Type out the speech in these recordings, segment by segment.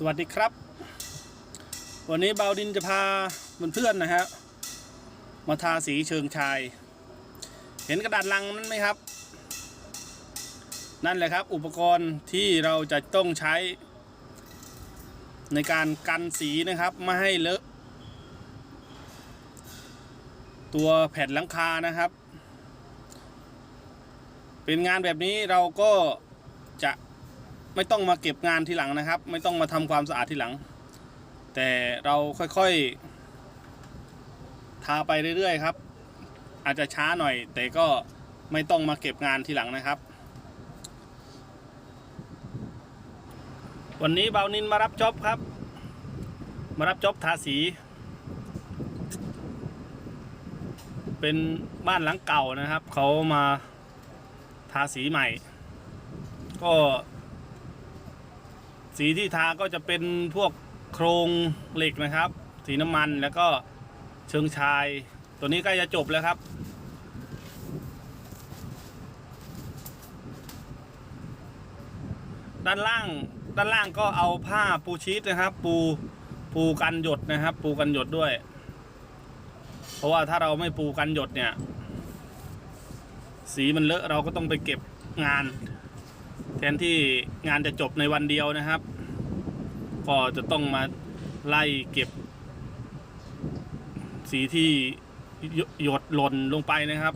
สวัสดีครับ วันนี้เบาดินจะพาเพื่อนๆนะฮะมาทาสีเชิงชาย เห็นกระดาษลังนั้นไหมครับ นั่นแหละครับ อุปกรณ์ที่เราจะต้องใช้ ในการกันสีนะครับไม่ให้เลอะตัวแผ่นหลังคานะครับ เป็นงานแบบนี้เราก็ ไม่ต้องมาเก็บงานทีหลังนะครับ ไม่ต้องมาทำความสะอาดทีหลัง แต่เราค่อยๆทาไปเรื่อยๆครับ อาจจะช้าหน่อย แต่ก็ไม่ต้องมาเก็บงานทีหลังนะครับ วันนี้เบานินมารับจ็อบครับ มารับจ็อบทาสี เป็นบ้านหลังเก่านะครับ เขามาทาสีใหม่ ก็ สีที่ทาก็จะเป็นพวกโครงเหล็กนะครับ สีน้ำมันแล้วก็เชิงชาย ตัวนี้ใกล้จะจบแล้วครับด้านล่างด้านล่างก็เอาผ้าปูชีตนะครับ ปูปูกันหยดนะครับ ปูกันหยดด้วย เพราะว่าถ้าเราไม่ปูกันหยดเนี่ย สีมันเลอะเราก็ต้องไปเก็บงาน แทนที่งานจะจบในวันเดียวนะครับ ก็จะต้องมาไล่เก็บ สีที่หยดหล่นลงไปนะครับ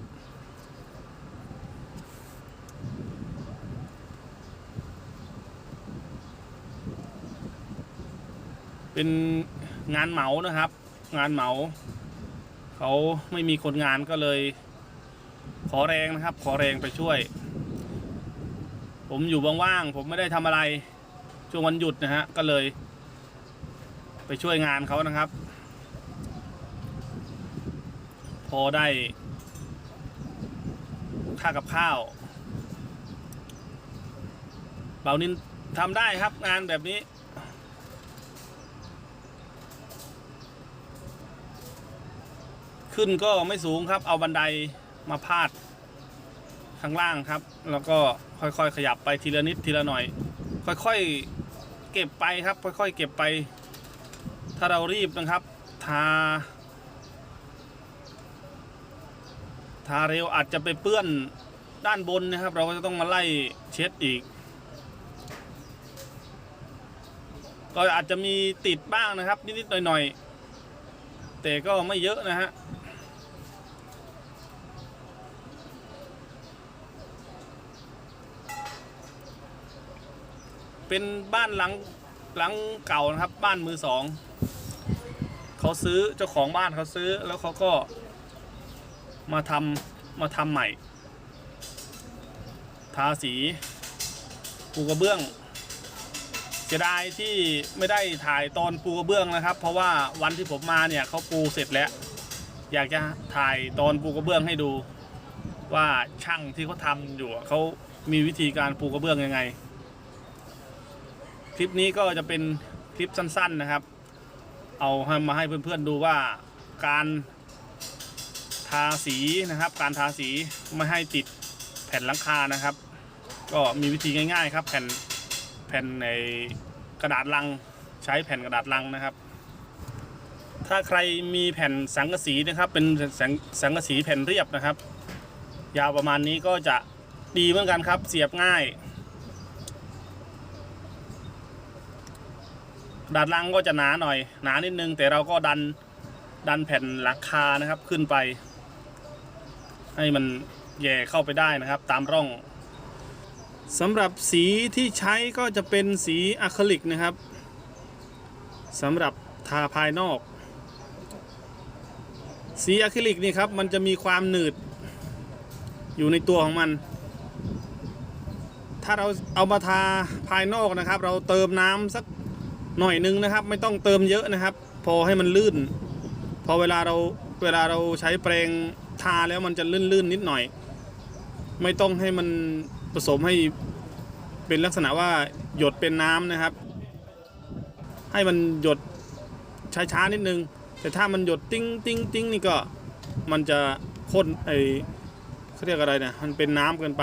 เป็นงานเหมานะครับ งานเหมาเขาไม่มีคนงานก็เลย ขอแรงนะครับ ขอแรงไปช่วย ผมอยู่ว่างๆผมไม่ได้ทำอะไร ช่วงวันหยุดนะฮะ ก็เลย ไปช่วยงานเขานะครับ พอได้ ค่ากับข้าวเบานินทำได้ครับงานแบบนี้ขึ้นก็ไม่สูงครับ เอาบันไดมาพาด ข้างล่างครับ แล้วก็ค่อยๆขยับไปทีละนิดทีละหน่อย ค่อยๆเก็บไปครับ ค่อยๆเก็บไป ถ้าเรารีบนะครับ ทา ทาเร็วอาจจะไปเปื้อนด้านบนนะครับ เราก็จะต้องมาไล่เช็ดอีก ก็อาจจะมีติดบ้างนะครับ นิดๆหน่อยๆแต่ก็ไม่เยอะนะฮะ เป็นบ้านหลังหลังเก่านะครับ บ้านมือสองเขาซื้อเจ้าของบ้านเขาซื้อแล้วเขาก็มาทำมาทำใหม่ ทาสีปูกระเบื้องเสียดายที่ไม่ได้ถ่ายตอนปูกระเบื้องนะครับ เพราะว่าวันที่ผมมาเนี่ยเขาปูเสร็จแล้ว อยากจะถ่ายตอนปูกระเบื้องให้ดู ว่าช่างที่เขาทำอยู่เขามีวิธีการปูกระเบื้องยังไง คลิปนี้ก็จะเป็นคลิปสั้น ๆนะครับ เอาให้มาให้เพื่อนๆดูว่าการทาสีนะครับ การทาสีไม่ให้ติดแผ่นหลังคานะครับ ก็มีวิธีง่าย ๆ ครับ แผ่นแผ่นในกระดาษลังใช้แผ่นกระดาษลังนะครับ ถ้าใครมีแผ่นสังกะสีนะครับ เป็นสังกะสีแผ่นเรียบนะครับ ยาวประมาณนี้ก็จะดีเหมือนกันครับ เสียบง่าย ดาดลังก็จะหนาหน่อย หนานิดนึง แต่เราก็ดันดันแผ่นหลังคานะครับขึ้นไป ให้มันแย่เข้าไปได้นะครับ ตามร่องสำหรับสีที่ใช้ก็จะเป็นสีอะคริลิกนะครับสำหรับทาภายนอก สีอะคริลิกนี่ครับมันจะมีความหนืดอยู่ในตัวของมัน ถ้าเราเอามาทาภายนอกนะครับ เราเติมน้ำสัก หน่อยนึงนะครับ ไม่ต้องเติมเยอะนะครับ พอให้มันลื่น พอเวลาเราเวลาเราใช้แปรงทาแล้วมันจะลื่นๆนิดหน่อย ไม่ต้องให้มันผสมให้เป็นลักษณะว่าหยดเป็นน้ำนะครับ ให้มันหยดช้าๆนิดนึง แต่ถ้ามันหยดติ้งติ้งติ้งนี่ก็มันจะข้นไอเขาเรียกอะไรเนี่ยมันเป็นน้ำเกินไป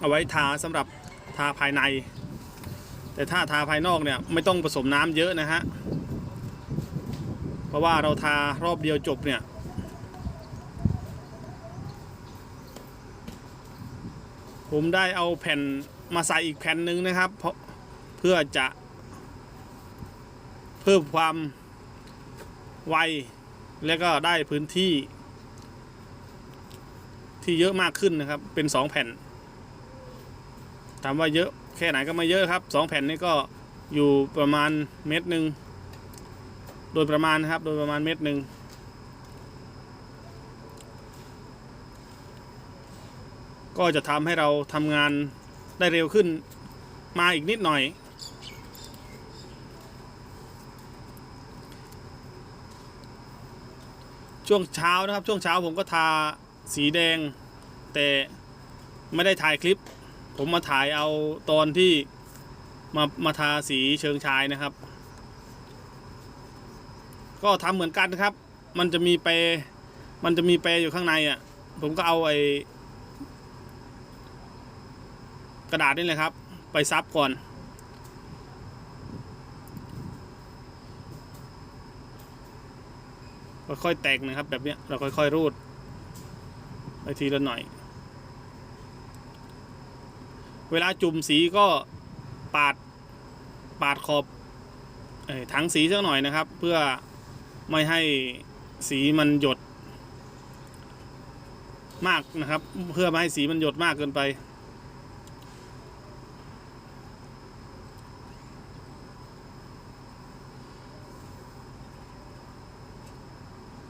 เอาไว้ทาสำหรับทาภายใน แต่ถ้าทาภายนอกเนี่ยไม่ต้องผสมน้ำเยอะนะฮะ เพราะว่าเราทารอบเดียวจบเนี่ย ผมได้เอาแผ่นมาใส่อีกแผ่นหนึ่งนะครับ เพราะเพื่อจะเพิ่มความไว และก็ได้พื้นที่ ที่เยอะมากขึ้นนะครับ เป็นสองแผ่นถามว่าเยอะ แค่ไหนก็ไม่เยอะครับสองแผ่นนี้ก็อยู่ประมาณเม็ดหนึ่งโดยประมาณนะครับ โดยประมาณเม็ดหนึ่งก็จะทำให้เราทำงานได้เร็วขึ้นมาอีกนิดหน่อย ช่วงเช้านะครับช่วงเช้าผมก็ทาสีแดง แต่ไม่ได้ถ่ายคลิป ผมมาถ่ายเอาตอนที่มามาทาสีเชิงชายนะครับ ก็ทำเหมือนกันครับ มันจะมีเปรมันจะมีเปรอยู่ข้างในอะ ผมก็เอาไอ้กระดาษนี่แหละครับ ไปซับก่อน ค่อยๆแตกนะครับ แบบเนี้ยเราค่อยๆรูด ไปทีละหน่อย เวลาจุ่มสีก็ปาดปาดขอบถังสีสักหน่อยนะครับ เพื่อไม่ให้สีมันหยดมากนะครับ เพื่อไม่ให้สีมันหยดมากเกินไป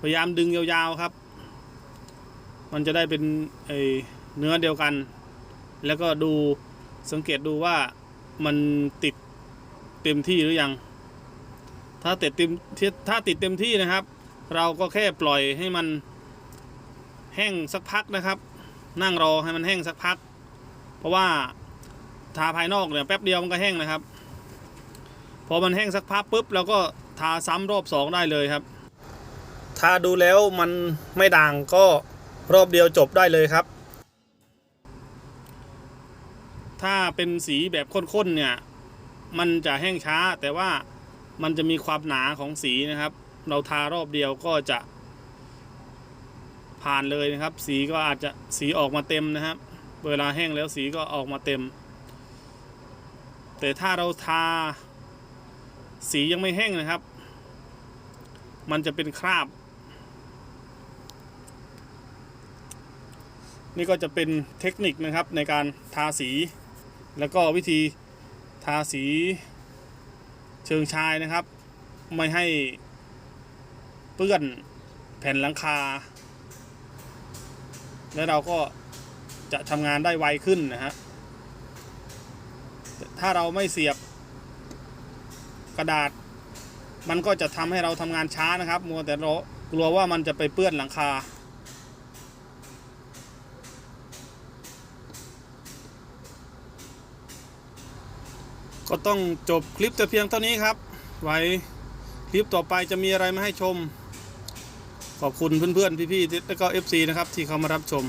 พยายามดึงยาวๆครับ มันจะได้เป็นเนื้อเดียวกัน แล้วก็ดู สังเกตดูว่ามันติดเต็มที่หรือยัง ถ้าติดเต็มถ้าติดเต็มที่นะครับ เราก็แค่ปล่อยให้มันแห้งสักพักนะครับ นั่งรอให้มันแห้งสักพัก เพราะว่าทาภายนอกเนี่ยแป๊บเดียวมันก็แห้งนะครับ พอมันแห้งสักพักปุ๊บเราก็ทาซ้ำรอบสองได้เลยครับถ้าดูแล้วมันไม่ด่างก็รอบเดียวจบได้เลยครับ ถ้าเป็นสีแบบข้นๆเนี่ย มันจะแห้งช้า แต่ว่ามันจะมีความหนาของสีนะครับ เราทารอบเดียวก็จะ ผ่านเลยนะครับ สีก็อาจจะสีออกมาเต็มนะครับ เวลาแห้งแล้วสีก็ออกมาเต็ม แต่ถ้าเราทา สียังไม่แห้งนะครับ มันจะเป็นคราบ นี่ก็จะเป็นเทคนิคนะครับในการทาสี แล้วก็วิธีทาสีเชิงชายนะครับ ไม่ให้เปื้อนแผ่นหลังคา แล้วเราก็จะทำงานได้ไวขึ้นนะฮะถ้าเราไม่เสียบกระดาษ มันก็จะทำให้เราทำงานช้านะครับ มัวแต่เรากลัวว่ามันจะไปเปื้อนหลังคา ก็ต้องจบคลิปแต่เพียงเท่านี้ครับ ไว้คลิปต่อไปจะมีอะไรมาให้ชม ขอบคุณเพื่อนๆ พี่ๆ แล้วก็ FC นะครับที่เข้ามารับชม